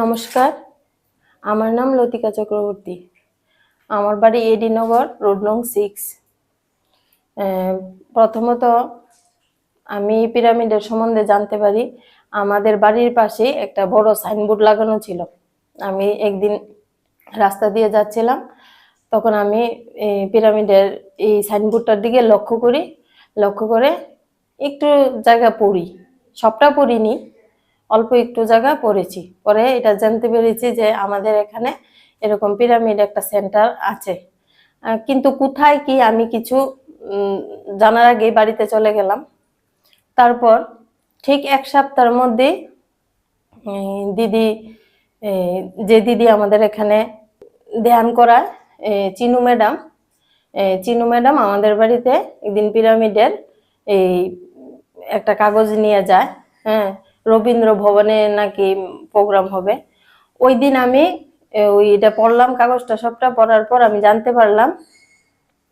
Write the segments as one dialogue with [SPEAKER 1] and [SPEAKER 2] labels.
[SPEAKER 1] নমস্কার। আমার নাম লতিকা চক্রবর্তী। আমার বাড়ি এডি নগর রোড নং সিক্স প্রথমত আমি পিরামিডের সম্বন্ধে জানতে পারি, আমাদের বাড়ির পাশে একটা বড় সাইনবোর্ড লাগানো ছিল। আমি একদিন রাস্তা দিয়ে যাচ্ছিলাম, তখন আমি পিরামিডের এই সাইনবোর্ডটার দিকে লক্ষ্য করি। লক্ষ্য করে একটু জায়গা পড়ি, সবটা পড়িনি অল্প একটু জায়গা পড়েছি। পরে এটা জানতে পেরেছি যে আমাদের এখানে এরকম পিরামিড একটা সেন্টার আছে। কিন্তু কোথায় কি আমি কিছু জানার আগে বাড়িতে চলে গেলাম। তারপর ঠিক এক সপ্তাহের মধ্যে দিদি যে দিদি আমাদের এখানে ধ্যান করায় চিনু ম্যাডাম চিনু ম্যাডাম আমাদের বাড়িতে একদিন পিরামিডের এই একটা কাগজ নিয়ে যায় হ্যাঁ রবীন্দ্র ভবনে নাকি প্রোগ্রাম হবে। ওই দিন আমি ওই এটা পড়লাম, কাগজটা সবটা পড়ার পর আমি জানতে পারলাম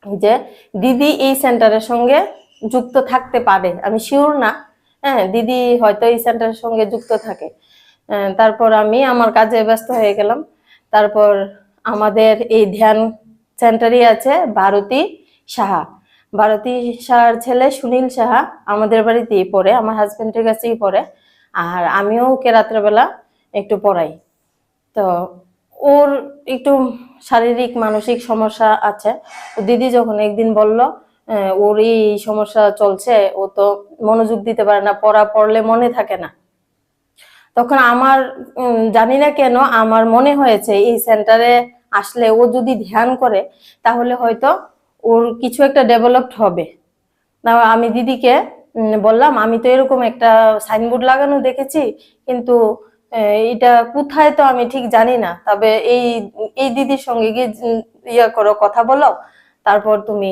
[SPEAKER 1] যে দিদি এই সেন্টারের সঙ্গে যুক্ত থাকতে পারে। আমি শিওর না হ্যাঁ দিদি হয়তো এই সেন্টারের সঙ্গে যুক্ত থাকে। তারপর আমি আমার কাজে ব্যস্ত হয়ে গেলাম। তারপর আমাদের এই ধ্যান সেন্টারই আছে ভারতী সাহা। ভারতী সাহার ছেলে সুনীল সাহা আমাদের বাড়িতেই পড়ে, আমার হাজব্যান্ডের কাছেই পড়ে। আর আমিও ওকে রাত্রেবেলা একটু পড়াই। তো ওর একটু শারীরিক, মানসিক সমস্যা আছে। দিদি যখন একদিন বলল ওর এই সমস্যা চলছে, ও তো মনোযোগ দিতে পারে না, পড়া পড়লে মনে থাকে না। তখন আমার জানি না কেন আমার মনে হয়েছে, এই সেন্টারে আসলে ও যদি ধ্যান করে, তাহলে হয়তো ওর কিছু একটা ডেভেলপড হবে। না, আমি দিদিকে বললাম, আমি তো এরকম একটা সাইনবোর্ড লাগানো দেখেছি, কিন্তু এটা কোথায় তো আমি ঠিক জানি না। তবে এই এই দিদির সঙ্গে গিয়ে ইয়া করো, কথা বলো, তারপর তুমি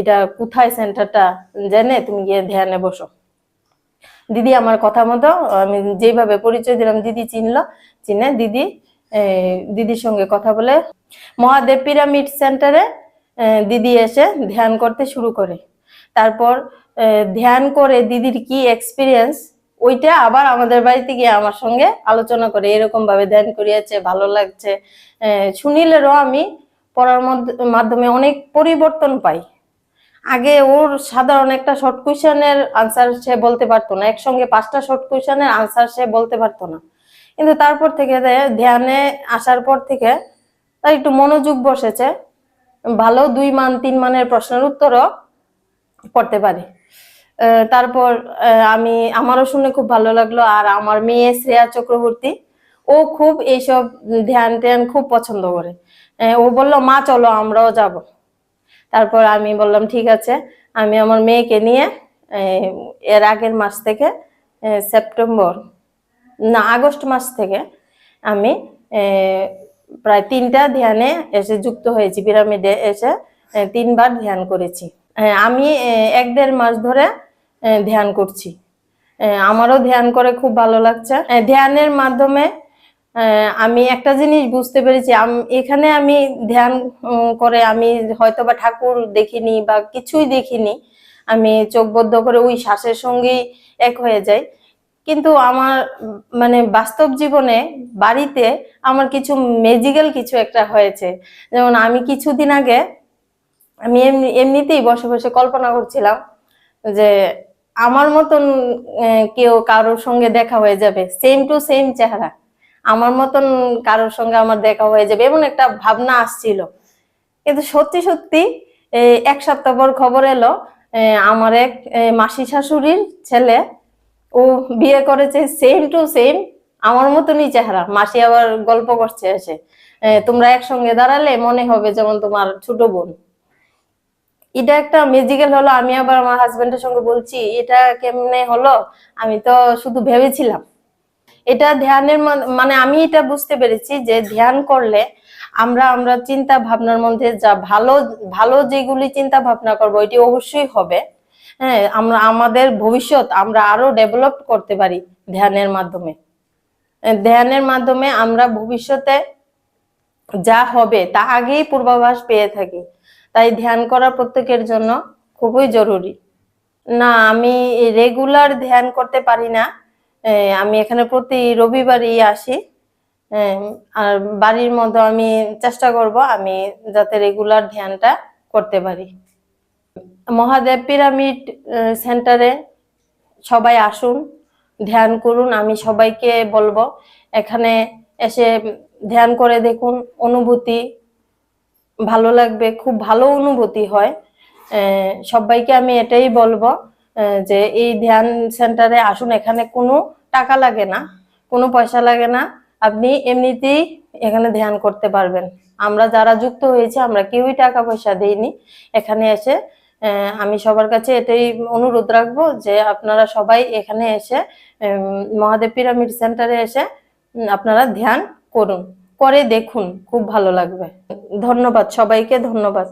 [SPEAKER 1] এটা কোথায় সেন্টারটা জেনে তুমি গিয়ে ধ্যানে বসো। দিদি আমার কথা মতো, আমি যেভাবে পরিচয় দিলাম, দিদি চিনলো, চিনে দিদি দিদির সঙ্গে কথা বলে, মহাদেব পিরামিড সেন্টারে দিদি এসে ধ্যান করতে শুরু করে। তারপর ধ্যান করে দিদির কি এক্সপিরিয়েন্স ওইটা আবার আমাদের বাড়িতে গিয়ে আমার সঙ্গে আলোচনা করে এরকম ভাবে ধ্যান করিয়াছে, ভালো লাগছে। সুনীলেরও আমি পড়ার মধ্য- মাধ্যমে অনেক পরিবর্তন পাই। আগে ওর সাধারণ একটা শর্ট কোয়েশ্চেনের আনসার সে বলতে পারতো না, একসঙ্গে পাঁচটা শর্ট কোয়েশ্চেনের আনসার সে বলতে পারতো না। কিন্তু তারপর থেকে ধ্যানে আসার পর থেকে তার একটু মনোযোগ বসেছে, ভালো দুই মান, তিন মানের প্রশ্নের উত্তরও পড়তে পারে। তারপর আমি, আমারও শুনে খুব ভালো লাগল, আর আমার মেয়ে শ্রেয়া চক্রবর্তী, ও খুব এইসব ধ্যান ট্যান খুব পছন্দ করে। ও বলল, মা, চলো, আমরাও যাব। তারপর আমি বললাম, ঠিক আছে। আমি আমার মেয়েকে নিয়ে এর আগের মাস থেকে সেপ্টেম্বর, না, আগস্ট মাস থেকে আমি প্রায় তিনটা ধ্যানে এসে যুক্ত হয়েছি, পিরামিডে এসে তিনবার ধ্যান করেছি। আমি এক দেড় মাস ধরে ধ্যান করছি। আমারও ধ্যান করে খুব ভালো লাগছে। ধ্যানের মাধ্যমে আমি একটা জিনিস বুঝতে পেরেছি এখানে আমি ধ্যান করে আমি হয়তো বা ঠাকুর দেখিনি বা কিছুই দেখিনি, আমি চোখ বদ্ধ করে ওই শ্বাসের সঙ্গেই এক হয়ে যাই। কিন্তু আমার মানে বাস্তব জীবনে বাড়িতে আমার কিছু ম্যাজিক্যাল কিছু একটা হয়েছে। যেমন আমি কিছুদিন আগে, আমি এমনি, এমনিতেই বসে বসে কল্পনা করছিলাম যে আমার মতন কেউ কারোর সঙ্গে দেখা হয়ে যাবে। সেম টু সেম চেহারা। আমার মতন কারোর সঙ্গে আমার দেখা হয়ে যাবে এমন একটা ভাবনা আসছিল। কিন্তু সত্যি সত্যি এক সপ্তাহ পর খবর এলো আমার এক মাসি শাশুড়ির ছেলে, ও বিয়ে করেছে সেম টু সেম আমার মতনই চেহারা। মাসি আবার গল্প করছে এসে তোমরা একসঙ্গে দাঁড়ালে মনে হবে যেমন তোমার ছোট বোন। এটা একটা ম্যাজিক্যাল হলো, আমি আবার আমার হাজবেন্ডের সঙ্গে বলছি, এটা কেমনে হলো? আমি তো শুধু ভেবেছিলাম। এটা ধ্যানের মানে আমি এটা বুঝতে পেরেছি যে ধ্যান করলে আমরা আমরা চিন্তা ভাবনার মধ্যে যা ভালো ভালো যেগুলি চিন্তা ভাবনা করব, এটি অবশ্যই হবে। হ্যাঁ আমরা, আমাদের ভবিষ্যৎ আমরা আরও ডেভেলপ করতে পারি ধ্যানের মাধ্যমে। ধ্যানের মাধ্যমে আমরা ভবিষ্যতে যা হবে তা আগেই পূর্বাভাস পেয়ে থাকি। তাই ধ্যান করা প্রত্যেকের জন্য খুবই জরুরি। না, আমি রেগুলার ধ্যান করতে পারি না। আমি এখানে প্রতি রবিবারই আসি। আর বাড়ির মধ্যে আমি চেষ্টা করব আমি যাতে রেগুলার ধ্যানটা করতে পারি। মহাদেব পিরামিড সেন্টারে সবাই আসুন, ধ্যান করুন, আমি সবাইকে বলব, এখানে এসে ধ্যান করে দেখুন, অনুভূতি ভালো লাগবে, খুব ভালো অনুভূতি হয়। সবাইকে আমি এটাই বলব যে এই ধ্যান সেন্টারে আসুন, এখানে কোনো টাকা লাগে না, কোনো পয়সা লাগে না। আপনি এমনিতেই এখানে ধ্যান করতে পারবেন। আমরা যারা যুক্ত হয়েছে, আমরা কেউই টাকা পয়সা দেইনি। এখানে এসে আমি সবার কাছে এটাই অনুরোধ রাখব যে আপনারা সবাই এখানে এসে মহাদেব পিরামিড সেন্টারে এসে আপনারা ধ্যান করুন। করে দেখুন খুব ভালো লাগবে। ধন্যবাদ সবাইকে ধন্যবাদ।